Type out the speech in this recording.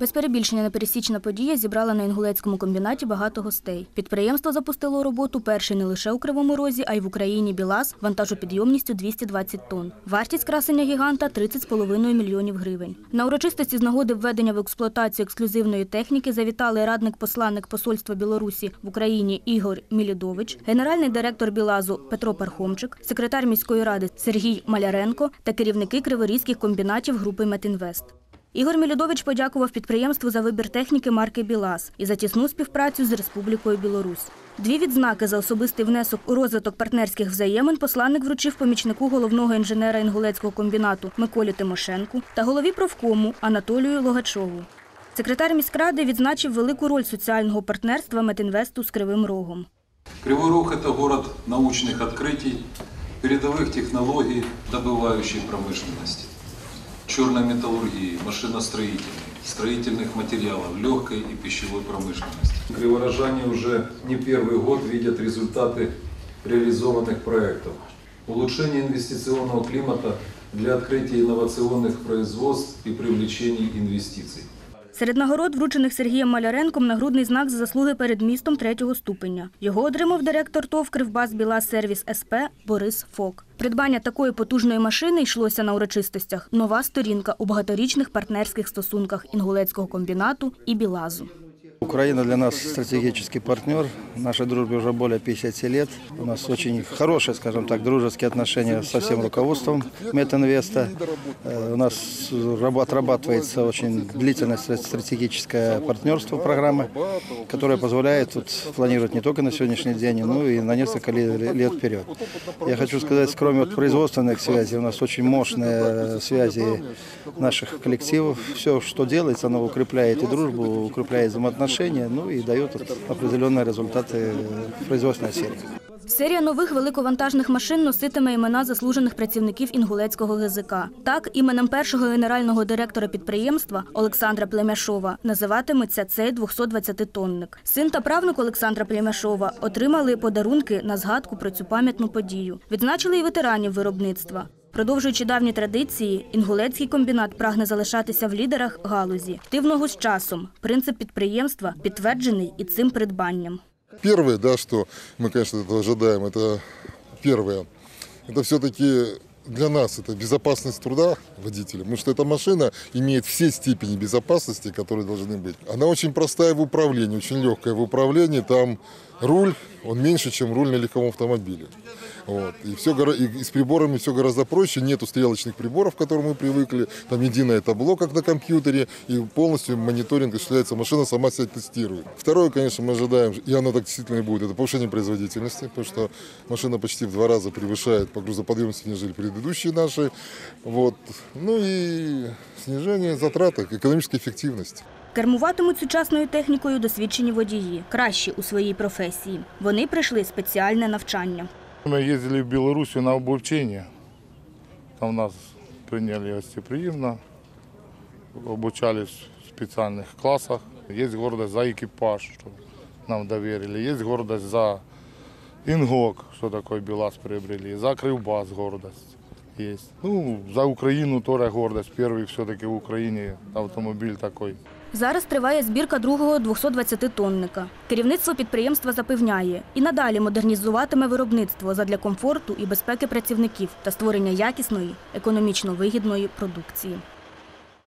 Без перебільшення непересічна подія зібрала на інгулецькому комбінаті багато гостей. Підприємство запустило роботу перший не лише у Кривому Розі, а й в Україні Білаз вантажопідйомністю 220 тонн. Вартість красення гіганта 30,5 мільйонів гривень. На урочистості з нагоди введення в експлуатацію ексклюзивної техніки завітали радник-посланник Посольства Білорусі в Україні Ігор Мілідович, генеральний директор Білазу Петро Пархомчик, секретар міської ради Сергій Маляренко та керівники криворізьких комбінатів групи Метінвест. Ігор Мілідович подякував підприємству за вибір техніки марки Білаз і за тісну співпрацю з Республікою Білорусь. Дві відзнаки за особистий внесок у розвиток партнерських взаємин посланник вручив помічнику головного інженера інгулецького комбінату Миколі Тимошенку та голові профкому Анатолію Логачову. Секретар міськради відзначив велику роль соціального партнерства Метінвесту з Кривим Рогом. Кривой Рог – это город научных открытий, передовых технологий добывающей промышленности, Черной металлургии, машиностроительной, строительных материалов, легкой и пищевой промышленности. Криворожане уже не первый год видят результаты реализованных проектов. Улучшение инвестиционного климата для открытия инновационных производств и привлечения инвестиций. Серед нагород, вручених Сергієм Маляренком, нагрудний знак за заслуги перед містом третього ступеня. Його отримав директор ТОВ «Кривбас Біла Сервіс СП Борис Фок. Придбання такої потужної машини йшлося на урочистостях. Нова сторінка у багаторічних партнерських стосунках інгулецького комбінату і Білазу. Украина для нас стратегический партнер. Нашей дружбе уже более 50 лет. У нас очень хорошие, скажем так, дружеские отношения со всем руководством Метинвеста. Э, У нас раб- отрабатывается очень длительное стра- стратегическое партнерство программы, которое позволяет вот, планировать не только на сегодняшний день, но и на несколько ле- лет вперед. Я хочу сказать, кроме вот производственных связей, у нас очень мощные связи наших коллективов. Все, что делается, оно укрепляет и дружбу, укрепляет взаимоотношения, ну и дает определенные результаты в производственной сфере. Серія нових великовантажних машин носитиме імена заслужених працівників інгулецького ГЗК. Так, іменем першого генерального директора підприємства Олександра Племяшова називатиметься цей 220-тонник. Син та правнук Олександра Племяшова отримали подарунки на згадку про цю пам'ятну подію. Відзначили і ветеранів виробництва. Продовжуючи давні традиції, інгулецький комбінат прагне залишатися в лідерах галузі. Тивного з часом. Принцип підприємства підтверджений і цим придбанням. Первое, да, что мы, конечно, этого ожидаем, это первое. Это все-таки для нас это безопасность труда водителя, потому что эта машина имеет все степени безопасности, которые должны быть. Она очень простая в управлении, очень легкая в управлении. Там руль, он меньше, чем руль на легком автомобиле. Вот. И, все, и с приборами все гораздо проще. Нету стрелочных приборов, к которым мы привыкли. Там единое табло, как на компьютере. И полностью мониторинг осуществляется. Машина сама себя тестирует. Второе, конечно, мы ожидаем, и оно так действительно и будет, это повышение производительности. Потому что машина почти в два раза превышает по грузоподъемности, нежели предыдущие наши. Вот. Ну и снижение затрат, экономическая эффективность. Кермуватимуть сучасною технікою досвідчені водії, кращі у своїй професії. Вони пройшли спеціальне навчання. Мы ездили в Белоруссию на обучение. Там нас приняли гостеприимно, обучались в специальных классах. Есть гордость за экипаж, что нам доверили. Есть гордость за Ингок, что такое БелАЗ приобрели. За Кривбас гордость есть. Ну, за Україну теж гордость. Перший все-таки в Україні автомобіль такий. Зараз триває збірка другого 220-тонника. Керівництво підприємства запевняє, і надалі модернізуватиме виробництво задля комфорту і безпеки працівників та створення якісної, економічно вигідної продукції.